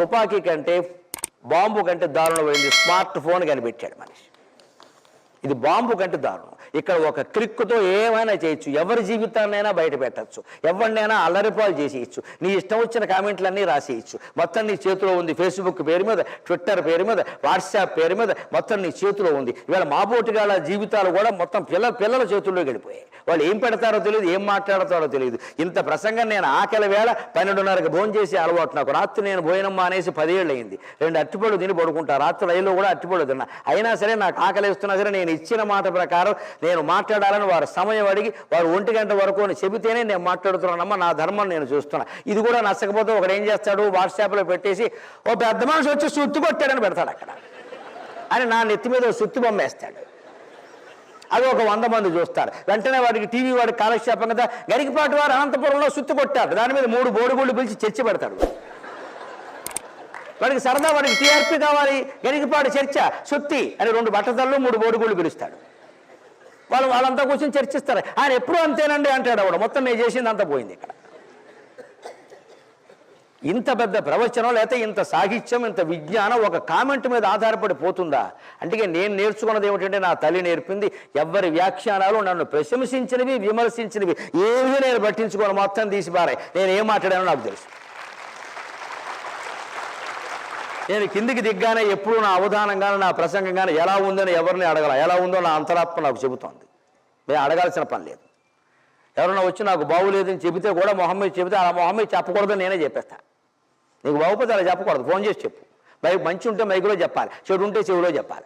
తుపాకీ కంటే బాంబు కంటే దారుణమైంది స్మార్ట్ ఫోన్ కనిపెట్టాడు మనిషి. ఇది బాంబు కంటే దారుణం ఇక్కడ ఒక క్లిక్తో ఏమైనా చేయొచ్చు. ఎవరి జీవితాన్నైనా బయట పెట్టచ్చు. ఎవరినైనా అల్లరిపాలు చేసేయచ్చు. నీ ఇష్టం వచ్చిన కామెంట్లన్నీ రాసేయచ్చు. మొత్తం నీ చేతిలో ఉంది ఫేస్బుక్ పేరు మీద ట్విట్టర్ పేరు మీద వాట్సాప్ పేరు మీద మొత్తం నీ చేతిలో ఉంది. ఇవాళ మాబోటిగాళ్ళ జీవితాలు కూడా మొత్తం పిల్లల పిల్లల చేతుల్లో గడిపోయాయి వాళ్ళు ఏం పెడతారో తెలియదు ఏం మాట్లాడతారో తెలియదు. ఇంత ప్రసంగం నేను ఆకలి వేళ పన్నెండున్నరకు భోజనం చేసి అలవాటు నాకు. రాత్రి నేను భోజనమ్మా అనేసి పదేళ్ళు అయింది రెండు అట్టిపళ్ళు తిని పడుకుంటా. రాత్రి రైల్లో కూడా అట్టిపళ్ళు తిన్నా. అయినా సరే నాకు ఆకలి వేస్తున్నా సరే నేను ఇచ్చిన మాట ప్రకారం నేను మాట్లాడాలని వారు సమయం అడిగి వారు ఒంటి గంట వరకు అని చెబితేనే నేను మాట్లాడుతున్నానమ్మా నా ధర్మం నేను చూస్తున్నా. ఇది కూడా నచ్చకపోతే ఒకడు ఏం చేస్తాడు? వాట్సాప్లో పెట్టేసి ఓ పెద్ద మనిషి వచ్చి సుత్తి కొట్టాడని పెడతాడు అక్కడ. అని నా నెత్తి మీద సుత్తు సుత్తి బొమ్మ వేస్తాడు అది ఒక వంద మంది చూస్తారు. వెంటనే వాడికి టీవీ వాడికి కాలక్షేపం కదా. గరికపాటి వారు అనంతపురంలో సుత్తు కొట్టారు. దాని మీద మూడు బోడిగుళ్ళు పిలిచి చర్చ పెడతాడు. వాడికి సరదా వాడికి టీఆర్పీ కావాలి గరిగిపాడు చర్చ సుత్తి అని రెండు బట్టతల్లో మూడు బోడుగుళ్ళు పిలుస్తాడు. వాళ్ళు వాళ్ళంతా కూర్చొని చర్చిస్తారు. ఆయన ఎప్పుడూ అంతేనండి అంటాడు ఆవిడ మొత్తం నేను చేసింది అంత పోయింది ఇక్కడ. ఇంత పెద్ద ప్రవచనం లేకపోతే ఇంత సాహిత్యం ఇంత విజ్ఞానం ఒక కామెంట్ మీద ఆధారపడి పోతుందా? అంటే నేను నేర్చుకున్నది ఏమిటంటే నా తల్లి నేర్పింది ఎవరి వ్యాఖ్యానాలు నన్ను ప్రశంసించినవి విమర్శించినవి ఏమీ నేను పట్టించుకోను మొత్తం తీసి పారాయి. నేను ఏం మాట్లాడానో నాకు తెలుసు. నేను కిందికి దిగ్గానే ఎప్పుడు నా అవధానంగానే నా ప్రసంగంగాను ఎలా ఉందని ఎవరిని అడగల. ఎలా ఉందో నా అంతరాత్మ నాకు చెబుతోంది. నేను అడగాల్సిన పని లేదు. ఎవరన్నా వచ్చి నాకు బాగులేదని చెబితే కూడా మొహమ్మద్ చెబితే అలా మొహమ్మద్ చెప్పకూడదని నేనే చెప్పేస్తా. నీకు బాగుపోతే అలా చెప్పకూడదు. ఫోన్ చేసి చెప్పు. మైక్ మంచి ఉంటే మైకులో చెప్పాలి. చెడు ఉంటే చెవిలో చెప్పాలి.